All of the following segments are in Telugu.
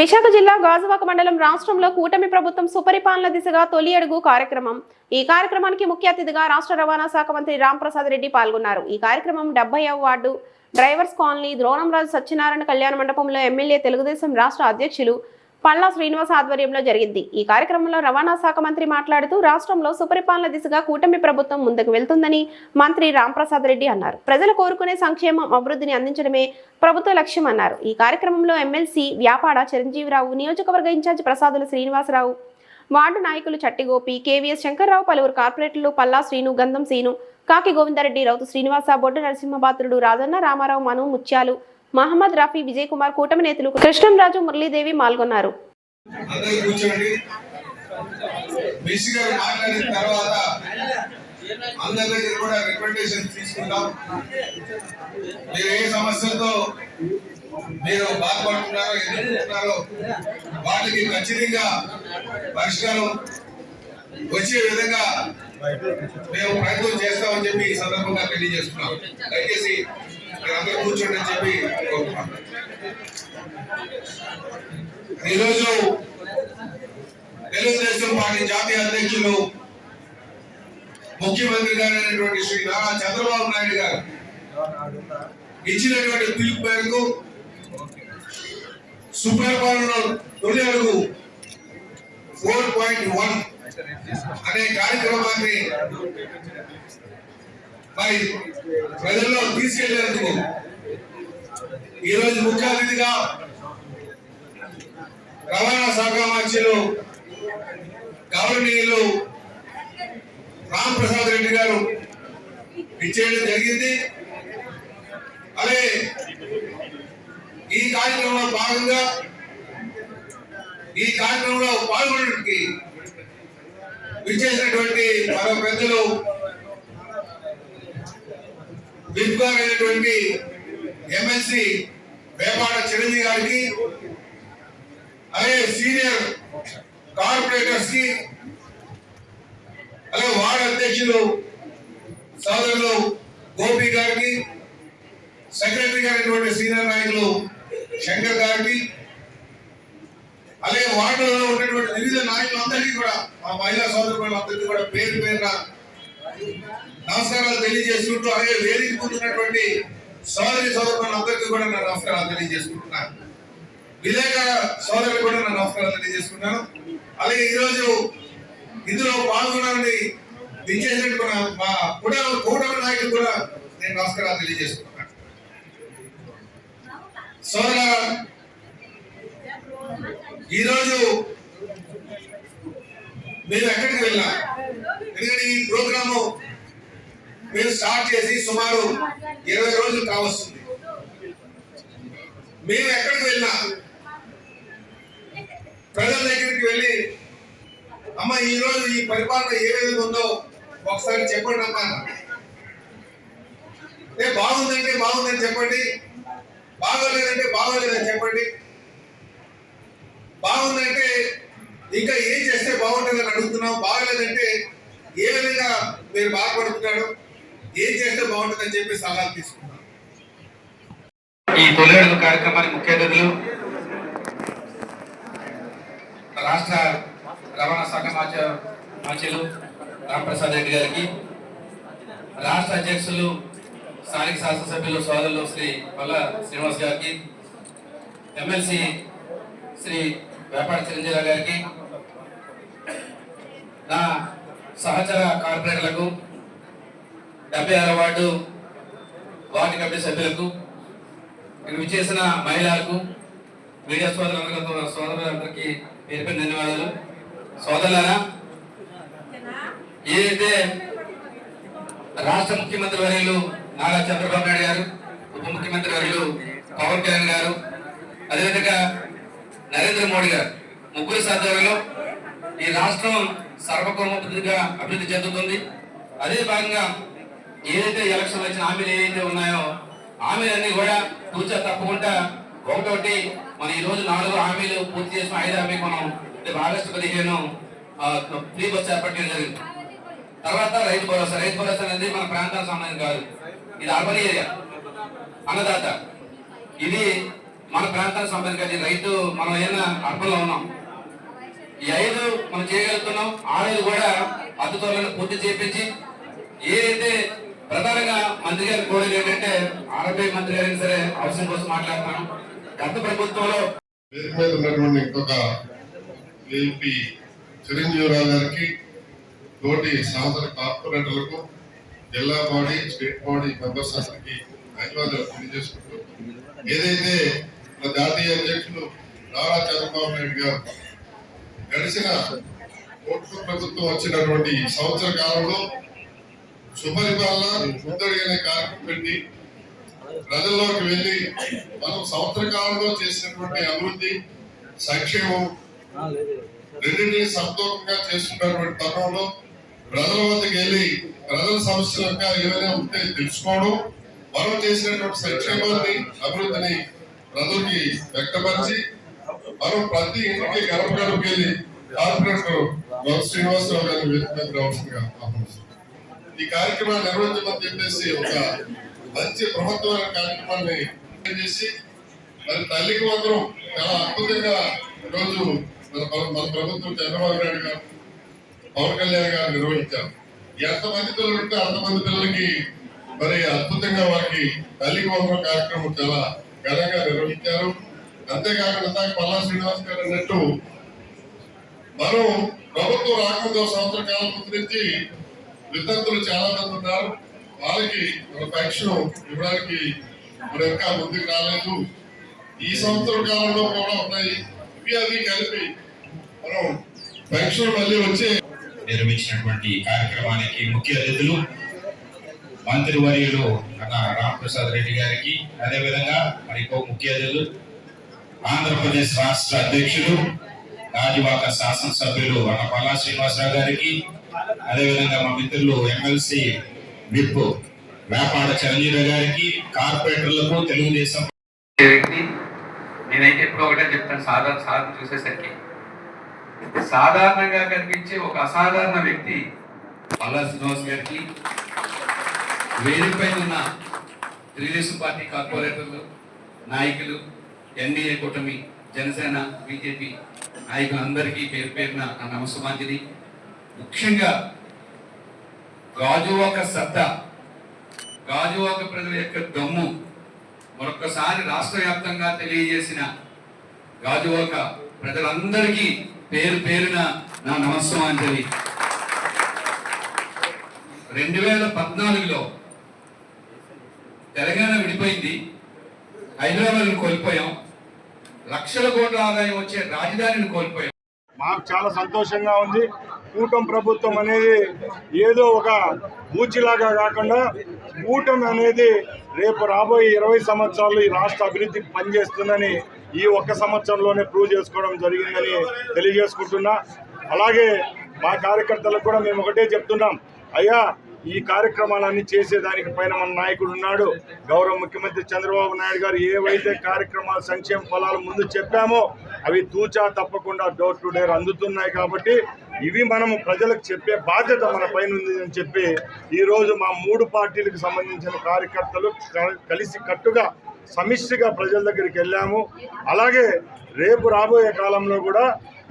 విశాఖ జిల్లా గాజువాక మండలం రాష్ట్రంలో కూటమి ప్రభుత్వం సుపరిపాలన దిశగా తొలి అడుగు కార్యక్రమం. ఈ కార్యక్రమానికి ముఖ్య అతిథిగా రాష్ట్ర రవాణా శాఖ మంత్రి రాంప్రసాద్ రెడ్డి పాల్గొన్నారు. ఈ కార్యక్రమం డెబ్బై ward drivers colony Dronamraju Satyanarayana కళ్యాణ మండపంలో ఎమ్మెల్యే తెలుగుదేశం రాష్ట్ర అధ్యక్షులు పల్లా శ్రీనివాస్ ఆధ్వర్యంలో జరిగింది. ఈ కార్యక్రమంలో రవాణా శాఖ మంత్రి మాట్లాడుతూ రాష్ట్రంలో సుపరిపాలన దిశగా కూటమి ప్రభుత్వం ముందుకు వెళ్తుందని మంత్రి రాంప్రసాద్ రెడ్డి అన్నారు. ప్రజలు కోరుకునే సంక్షేమం అభివృద్ధిని అందించడమే ప్రభుత్వ లక్ష్యం అన్నారు. ఈ కార్యక్రమంలో ఎమ్మెల్సీ వ్యాపాడ చిరంజీవిరావు నియోజకవర్గ ఇన్ఛార్జి ప్రసాదుల శ్రీనివాసరావు వార్డు నాయకులు చట్టిగోపి కేవీఎస్ శంకర్రావు పలువురు కార్పొరేటర్లు పల్లా శ్రీను గంధం శ్రీను కాకి గోవిందరెడ్డి రౌతు శ్రీనివాస బొడ్డు నరసింహపాత్రుడు రాజన్న రామారావు మను ముత్యాలు మహమ్మద్ రఫీ విజయ్ కుమార్ కూటమి నేతలు కృష్ణంరాజు మురళీదేవి పాల్గొన్నారు. అందరి దగ్గర కూడా రికమెండేషన్ తీసుకుంటాం. మీరు ఏ సమస్యలతో మీరు బాధపడుతున్నారో ఎదుర్కొంటున్నారో వాటికి ఖచ్చితంగా పరిష్కారం వచ్చే విధంగా మేము ప్రయత్నం చేస్తామని చెప్పి ఈ సందర్భంగా తెలియజేస్తున్నాం. దయచేసి అందరూ కూర్చోండి అని చెప్పి ఈరోజు తెలుగుదేశం పార్టీ జాతీయ అధ్యక్షులు ముఖ్యమంత్రి గారైనటువంటి శ్రీ నారా చంద్రబాబు నాయుడు గారు ఇచ్చినటువంటి పిలుపు మేరకు సుపరిపాలన తొలి ఫోర్ పాయింట్ వన్ అనే కార్యక్రమాన్ని మరి ప్రజల్లో తీసుకెళ్ళేందుకు ఈరోజు ముఖ్య అతిథిగా రవాణా శాఖ మంత్రులు గవర్నీయులు రామ్ ప్రసాద్ రెడ్డి గారు ఇచ్చేయడం జరిగింది. అలాగే ఈ కార్యక్రమంలో భాగంగా ఈ కార్యక్రమంలో పాల్గొనడానికి విచ్చేసినటువంటి మరో పెద్దలు విప్ అయినటువంటి ఎమ్మెల్సీ వేపాడ చిరంజీవి గారికి అలాగే సీనియర్ కార్పొరేటర్స్కి అలాగే వార్డు అధ్యక్షులు సోదరులు గోపి గారికి సెక్రటరీ గారైనటువంటి సీనియర్ నాయకులు శంకర్ గారికి అలాగే వార్డులో ఉన్నటువంటి వివిధ నాయకులందరికీ కూడా మా మహిళా సోదరులందరికీ కూడా పేరు పేరున నమస్కారాలు తెలియజేసుకుంటూ అలాగే వేదిక పొందినటువంటి సోదరి సోదరులందరికీ కూడా నా నమస్కారాలు తెలియజేసుకుంటున్నాను. విలేక సోదరులు కూడా నా నమస్కారాలు తెలియజేసుకుంటున్నాను. అలాగే ఈరోజు ఇందులో పాల్గొనాలని దించేసినట్టు మా కూటమి కూటమి నాయకులు కూడా నేను నమస్కారాలు తెలియజేసుకుంటున్నాను. సోదర ఈరోజు మేము ఎక్కడికి వెళ్ళాం ఎందుకంటే ఈ ప్రోగ్రాము మీరు స్టార్ట్ చేసి సుమారు ఇరవై రోజులు కావస్తుంది మేము ఎక్కడికి వెళ్ళినా ప్రజల దగ్గరికి వెళ్ళి అమ్మ ఈ రోజు ఈ పరిపాలన ఏ విధంగా ఉందో ఒకసారి చెప్పండి అమ్మా. ఏ బాగుందంటే బాగుందని చెప్పండి. బాగోలేదంటే బాగోలేదని చెప్పండి. బాగుందంటే ఇంకా ఏం చేస్తే బాగుంటుందని అడుగుతున్నాం. బాగలేదంటే ఏ విధంగా మీరు బాధపడుతున్నాడు ఏం చేస్తే బాగుంటుందని చెప్పి సలహాలు తీసుకున్నాను ఈ తొలి కార్యక్రమానికి ముఖ్య అతిథులు రాష్ట్ర రవాణా శాఖ మాచ మాచలు రామప్రసాద్ రెడ్డి గారికి రాష్ట్ర అధ్యక్షులు స్థానిక శాసనసభ్యులు సోదరులు శ్రీ పల్ల శ్రీనివాస్ గారికి ఎమ్మెల్సీ శ్రీ వ్యాపార చిరంజీవి గారికి నా సహచర కార్పొరేటర్లకు డెబ్బై ఆరో వార్డు వార్డు కమిటీ సభ్యులకు ఇక్కడ విచ్చేసిన మహిళలకు మీడియా సోదరులందరూ సోదరులందరికీ పేరు పేరు ధన్యవాదాలు. సోదరులారా ఏదైతే రాష్ట్ర ముఖ్యమంత్రి వర్యులు నారా చంద్రబాబు నాయుడు గారు ఉప ముఖ్యమంత్రి వర్యులు పవన్ కళ్యాణ్ గారు అదేవిధంగా నరేంద్ర మోడీ గారు ముగ్గురు సాధ్యంలో ఈ రాష్ట్రం సర్వకోమోభివృద్ధిగా అభివృద్ధి చెందుతుంది. అదే భాగంగా ఏదైతే ఎలక్షన్ వచ్చిన హామీలు ఏదైతే ఉన్నాయో హామీలన్నీ కూడా తూచా తప్పకుండా ఒకటోటి మనం ఈ రోజు నాలుగు హామీలు పూర్తి చేసిన ఐదు హామీ మనం రేపు ఆగస్టు పదిహేను ఫ్రీ బస్ ఏర్పాటు చేయడం జరిగింది. తర్వాత రైతు భరోసా. రైతు భరోసా అనేది మన ప్రాంతానికి సంబంధం కాదు. ఇది అర్బన్ ఏరియా. అన్నదాత. ఇది మన ప్రాంతానికి సంబంధించి రైతు మనం ఏదైనా అర్బన్లో ఉన్నాం. ఈ ఐదు మనం చేయగలుగుతున్నాం. ఆరేది కూడా అద్భుతాలను పూర్తి చేపించి ఏదైతే ప్రధానంగా మంత్రి గారు కోరేది ఏంటంటే ఆరోగ్య మంత్రి గారైనా సరే అవసరం కోసం మాట్లాడతాను. గత ప్రభుత్వంలో వేదిక మీద ఉన్నటువంటి ఇంకొక ఏపీ చిరంజీవిరావు గారికి తోటి సహోదర కార్పొరేటర్లకు జిల్లా బాడీ స్టేట్ బాడీ మెంబర్స్ అందరికి ధన్యవాదాలు తెలియజేసుకుంటూ ఏదైతే మన జాతీయ అధ్యక్షులు నారా చంద్రబాబు నాయుడు గారు గడిచిన కోట్ల ప్రభుత్వం వచ్చినటువంటి సంవత్సర కాలంలో సుపరిపాలన ముందడి అనే కార్యక్రమం పెట్టి ప్రజల్లోకి వెళ్ళి మనం సంవత్సర కాలంలో చేసినటువంటి అభివృద్ధి సంక్షేమం రెండింటినీ సంతోషంగా చేస్తున్నటువంటి తరుణంలో ప్రజల వద్దకు వెళ్ళి ప్రజల సమస్యలు ఇంకా ఏమైనా ఉంటే తెలుసుకోవడం మనం చేసినటువంటి సంక్షేమాన్ని అభివృద్ధిని ప్రజలకి వ్యక్తపరిచి మనం ప్రతి ఇంటికి గడప గడపకి వెళ్ళి కార్పొరేటర్ శ్రీనివాసరావు గారిని వేదిక మీద రావాల్సిందిగా ఆహ్వానిస్తున్నాం. ఈ కార్యక్రమాన్ని నిర్వహించమని చెప్పేసి ఒక మంచి ప్రభుత్వమైన కార్యక్రమాన్ని చేసి మరి తల్లికి మాత్రం చాలా అద్భుతంగా ఈరోజు మన మన- ప్రభుత్వం చంద్రబాబు నాయుడు గారు పవన్ కళ్యాణ్ గారు నిర్వహించారు. ఎంతమంది పిల్లలు ఉంటే అంతమంది పిల్లలకి మరి అద్భుతంగా వారికి తల్లికి వందనం కార్యక్రమం చాలా ఘనంగా నిర్వహించారు. అంతేకాకుండా పల్లా శ్రీనివాస్ గారు అన్నట్టు మనం ప్రభుత్వం రాకుండా సంవత్సర కాలం ముందు నుంచి విద్యార్థులు చాలా మంది ఉన్నారు. వాళ్ళకి మన పెన్షన్ ఇవ్వడానికి మన యొక్క ముందుకు రాలేదు. ఈ సంవత్సరం కాలంలో కూడా ఉన్నాయి. ఇవి అవి కలిపి మనం పెన్షన్ మళ్ళీ వచ్చే నిర్మించినటువంటి కార్యక్రమానికి ముఖ్య అతిథులు మంత్రివర్యులు అన్న రామప్రసాద్ రెడ్డి గారికి అదేవిధంగా మరి ఇంకో ముఖ్య అతిథులు ఆంధ్రప్రదేశ్ రాష్ట్ర అధ్యక్షులు రాజవాక శాసనసభ్యులు అన్న పల్లా శ్రీనివాసరావు గారికి అదేవిధంగా మా మిత్రులు ఎమ్మెల్సీ విప్ వ్యాపార చిరంజీవి గారికి కార్పొరేటర్లకు తెలుగుదేశం వ్యక్తి నేనైతే ఎప్పుడో ఒకటే చెప్తాను సాధారణ సాధారణ చూసేసరికి. సాధారణంగా కనిపించే ఒక అసాధారణ వ్యక్తి పల్లా శ్రీనివాస్ గారికి వేదికపై ఉన్న తెలుగుదేశం పార్టీ కార్పొరేటర్లు నాయకులు ఎన్డీఏ కూటమి జనసేన బీజేపీ నాయకులందరికీ పేరు పేరున నా నమస్సుమాంజలి. ముఖ్యంగా గాజువాక సత్తా గాజువాక ప్రజల యొక్క దమ్ము. మరొకసారి రాష్ట్ర వ్యాప్తంగా తెలియజేసిన గాజువాక ప్రజలందరికీ పేరు పేరున నా నమస్సమాంజలి రెండు వేల పద్నాలుగులో తెలంగాణ విడిపోయింది. హైదరాబాద్ను కోల్పోయాం. లక్షల కోట్ల ఆదాయం వచ్చే రాజధానిని కోల్పోయాం. మాకు చాలా సంతోషంగా ఉంది. కూటమి ప్రభుత్వం అనేది ఏదో ఒక బూచిలాగా కాకుండా కూటమి అనేది రేపు రాబోయే ఇరవై సంవత్సరాలు ఈ రాష్ట్ర అభివృద్ధికి పనిచేస్తుందని ఈ ఒక్క సంవత్సరంలోనే ప్రూవ్ చేసుకోవడం జరిగిందని తెలియజేసుకుంటున్నా. అలాగే మా కార్యకర్తలకు కూడా మేము ఒకటే చెప్తున్నాం. అయ్యా ఈ కార్యక్రమాలన్నీ చేసేదానికి పైన మన నాయకుడు ఉన్నాడు. గౌరవ ముఖ్యమంత్రి చంద్రబాబు నాయుడు గారు ఏవైతే కార్యక్రమాలు సంక్షేమ ఫలాలు ముందు చెప్పామో అవి తూచా తప్పకుండా డోర్ టు డోర్ అందుతున్నాయి కాబట్టి ఇవి మనము ప్రజలకు చెప్పే బాధ్యత మన పైన ఉంది అని చెప్పి ఈరోజు మా మూడు పార్టీలకు సంబంధించిన కార్యకర్తలు క- కలిసి కట్టుగా సమిష్టిగా ప్రజల దగ్గరికి వెళ్ళాము. అలాగే రేపు రాబోయే కాలంలో కూడా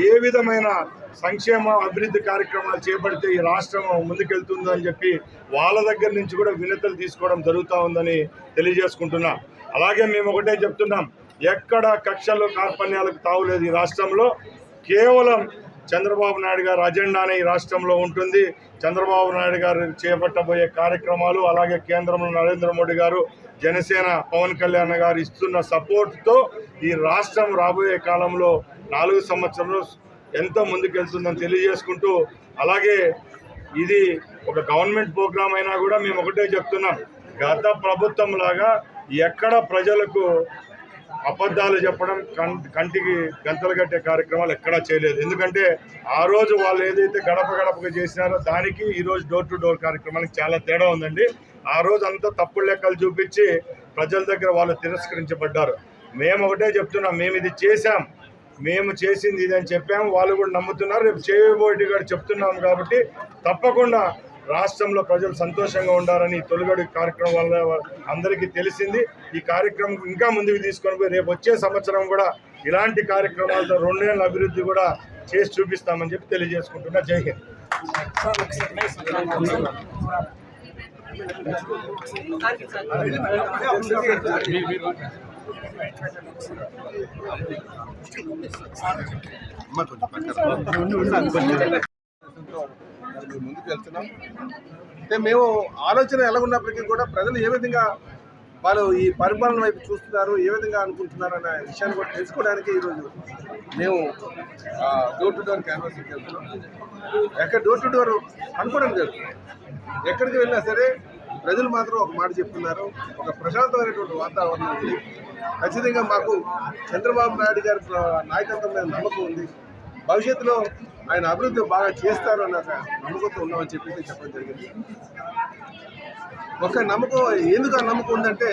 ఏ విధమైన సంక్షేమ అభివృద్ధి కార్యక్రమాలు చేపడితే ఈ రాష్ట్రం ముందుకెళ్తుందని చెప్పి వాళ్ళ దగ్గర నుంచి కూడా వినతులు తీసుకోవడం జరుగుతూ ఉందని తెలియజేసుకుంటున్నా. అలాగే మేము ఒకటే చెప్తున్నాం ఎక్కడ కక్షలు కార్పణ్యాలకు తావులేదు ఈ రాష్ట్రంలో. కేవలం చంద్రబాబు నాయుడు గారు అజెండానే ఈ రాష్ట్రంలో ఉంటుంది. చంద్రబాబు నాయుడు గారు చేపట్టబోయే కార్యక్రమాలు అలాగే కేంద్రంలో నరేంద్ర మోడీ గారు జనసేన పవన్ కళ్యాణ్ గారు ఇస్తున్న సపోర్ట్తో ఈ రాష్ట్రం రాబోయే కాలంలో నాలుగు సంవత్సరాలు ఎంతో ముందుకెళ్తుందని తెలియజేసుకుంటూ అలాగే ఇది ఒక గవర్నమెంట్ ప్రోగ్రాం అయినా కూడా మేము ఒకటే చెప్తున్నాం. గత ప్రభుత్వం లాగా ఎక్కడ ప్రజలకు అబద్ధాలు చెప్పడం కం- కంటికి గంతలు కట్టే కార్యక్రమాలు ఎక్కడా చేయలేదు. ఎందుకంటే ఆ రోజు వాళ్ళు ఏదైతే గడప గడపగా చేసినారో దానికి ఈరోజు డోర్ టు డోర్ కార్యక్రమానికి చాలా తేడా ఉందండి. ఆ రోజు అంతా తప్పుడు లెక్కలు చూపించి ప్రజల దగ్గర వాళ్ళు తిరస్కరించబడ్డారు. మేము ఒకటే చెప్తున్నాం మేము ఇది చేశాం మేము చేసింది ఇది అని చెప్పాము వాళ్ళు కూడా నమ్ముతున్నారు. రేపు చేయబోటి కూడా చెప్తున్నాం కాబట్టి తప్పకుండా రాష్ట్రంలో ప్రజలు సంతోషంగా ఉండాలని తొలిగడు కార్యక్రమం వల్ల అందరికీ తెలిసింది. ఈ కార్యక్రమం ఇంకా ముందుకు తీసుకొని పోయి రేపు వచ్చే సంవత్సరం కూడా ఇలాంటి కార్యక్రమాలతో రెండేళ్ళ అభివృద్ధి కూడా చేసి చూపిస్తామని చెప్పి తెలియజేసుకుంటున్నా. జై హింద్. మరి మేము ముందుకు వెళ్తున్నాం. అంటే మేము ఆలోచన ఎలా ఉన్నప్పటికీ కూడా ప్రజలు ఏ విధంగా వాళ్ళు ఈ పరిపాలన వైపు చూస్తున్నారు ఏ విధంగా అనుకుంటున్నారు అనే విషయాన్ని కూడా తెలుసుకోవడానికి ఈరోజు మేము డోర్ టు డోర్ క్యాంపస్కి వెళ్తున్నాం. ఎక్కడ డోర్ టు డోర్ అనుకోవడం జరుగుతుంది ఎక్కడికి వెళ్ళినా సరే ప్రజలు మాత్రం ఒక మాట చెప్తున్నారు. ఒక ప్రశాంతమైనటువంటి వాతావరణం ఉంది. ఖచ్చితంగా మాకు చంద్రబాబు నాయుడు గారి నాయకత్వం మీద నమ్మకం ఉంది. భవిష్యత్తులో ఆయన అభివృద్ధి బాగా చేస్తారు అన్న నమ్మకంతో ఉన్నామని చెప్పేసి చెప్పడం జరిగింది. ఒక నమ్మకం ఎందుకు ఆ నమ్మకం ఉందంటే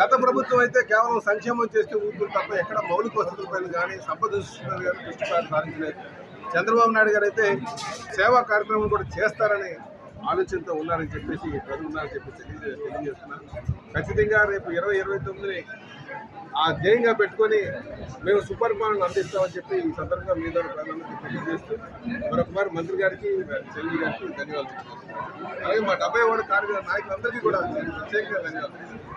గత ప్రభుత్వం అయితే కేవలం సంక్షేమం చేస్తే ఊరుకుంది తప్ప ఎక్కడ మౌలిక వసతులపైన కానీ సంపద సృష్టిపైన దృష్టి చంద్రబాబు నాయుడు గారు అయితే సేవా కార్యక్రమం కూడా చేస్తారని ఆలోచనతో ఉన్నారని చెప్పేసి ప్రజలు ఉన్నారని చెప్పి తెలియజేస్తున్నారు. తెలియజేస్తున్నాను ఖచ్చితంగా రేపు ఇరవై ఇరవై తొమ్మిదిని ఆ ధ్యేయంగా పెట్టుకొని మేము సూపర్ సుపరిపాలన అందిస్తామని చెప్పి ఈ సందర్భంగా మీ ద్వారా ప్రజలందరికీ తెలియజేస్తూ మరొకమారి మంత్రి గారికి చెల్లి గారికి ధన్యవాదాలు అలాగే మా డెబ్బై వార్డు కార్మిక నాయకులందరికీ కూడా ప్రత్యేకంగా ధన్యవాదాలు